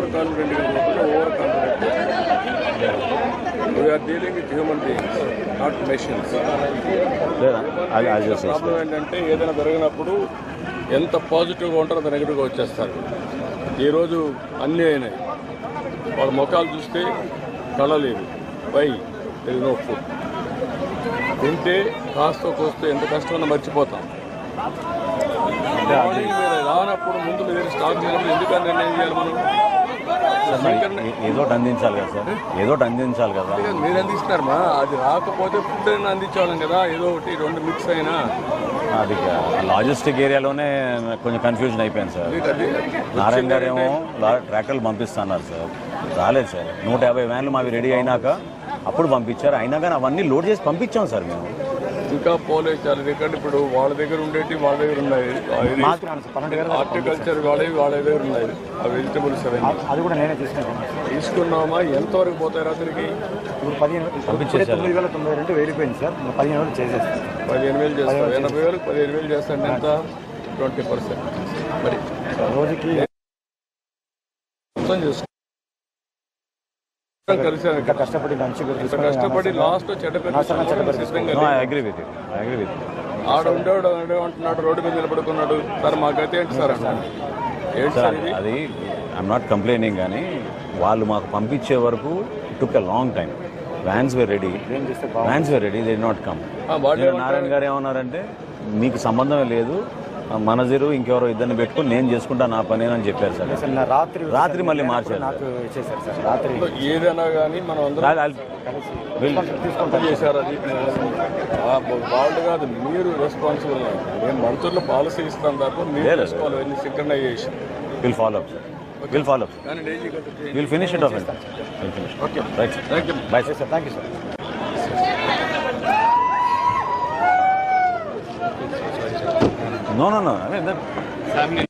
Over కాన్ఫిడెంట్గా పోకుండా over confident we're dealing with human beings not machines problem ఏంటంటే ఏదైనా జరిగినప్పుడు ఎంత పాజిటివ్గా ఉంటారో అంత నెగిటివ్గా వచ్చేస్తారు. ఈరోజు అన్నీ అయినాయి. వాళ్ళ ముఖాలు చూస్తే కళ లేదు వై తెలి నో ఫుడ్ తింటే కాస్త కోస్తే ఎంత కష్టమన్నా మర్చిపోతాం. రానప్పుడు ముందు మీరు స్టార్ట్ చేయాలి. ఎందుకని నిర్ణయం చేయాలి మనం? ఏదో అందించాలి కదా సార్. ఏదో అందించాలి కదా. మీరు అందిస్తున్నారు మా. అది రాకపోతే ఫుడ్ అయినా అందించేవాళ్ళం కదా. ఏదో ఒకటి రెండు మిక్స్ అయినా. అది లాజిస్టిక్ ఏరియాలోనే కొంచెం కన్ఫ్యూజన్ అయిపోయింది సార్. నారాయణ గారు ఏమో ట్రాక్టర్లు పంపిస్తున్నారు సార్. రాలేదు సార్. నూట యాభై వ్యాన్లు మావి రెడీ అయినాక అప్పుడు పంపించారు. అయినా కానీ అవన్నీ లోడ్ చేసి పంపించాం సార్ మేము. ఇంకా పోలేదు చాలా ఎందుకంటే ఇప్పుడు వాళ్ళ దగ్గర ఉండేటి వాళ్ళ దగ్గర ఉన్నాయి. హార్టికల్చర్ వాళ్ళవి వాళ్ళ దగ్గర ఉన్నాయి. ఆ వెజిటబుల్స్ అది కూడా నేనే తీసుకుంటాను తీసుకున్నామా? ఎంతవరకు పోతాయి రాత్రికి? ఇప్పుడు పదిహేను. తొమ్మిది వేల తొంభై రెండు వెళ్ళిపోయింది సార్. పదిహేను వేలు చేసేస్తాను. పదిహేను వేలు చేస్తాం ఎనభై వేలకు పదిహేను వేలు చేస్తాండి ఎంత? Twenty percent. మరి రోజుకి మొత్తం చేసుకో కష్టపడి కష్టపడి last agree with I agree with ఆడ ఉండేవాడు అంటున్నాడు రోడ్డు మీద నిలబడుకున్నాడు. సార్ మా గతి ఏంటి సార్ సార్ అది ఐఎమ్ నాట్ కంప్లైనింగ్ కానీ వాళ్ళు మాకు పంపించే వరకు took a long time vans were ready vans were ready they not come Narayana garu ఏమన్నారంటే మీకు సంబంధం లేదు మనజిరు ఇంకెవరో ఇద్దరిని పెట్టుకుని నేను చేసుకుంటా నా పని అని చెప్పారు సార్. రాత్రి రాత్రి మళ్ళీ మార్చారు నాకు ఇచ్చేసారు సార్. రాత్రి ఏదైనా కానీ మనం తప్పు చేశారు? అది వాళ్ళు కాదు మీరు రెస్పాన్సిబుల్ మేము మంత్రులు పాలసీ ఇస్తాం తప్ప మీరు అన్ని synchronisation will follow up sir will follow up will finish it off will finish okay right sir thank you sir No, no, no. I mean, that,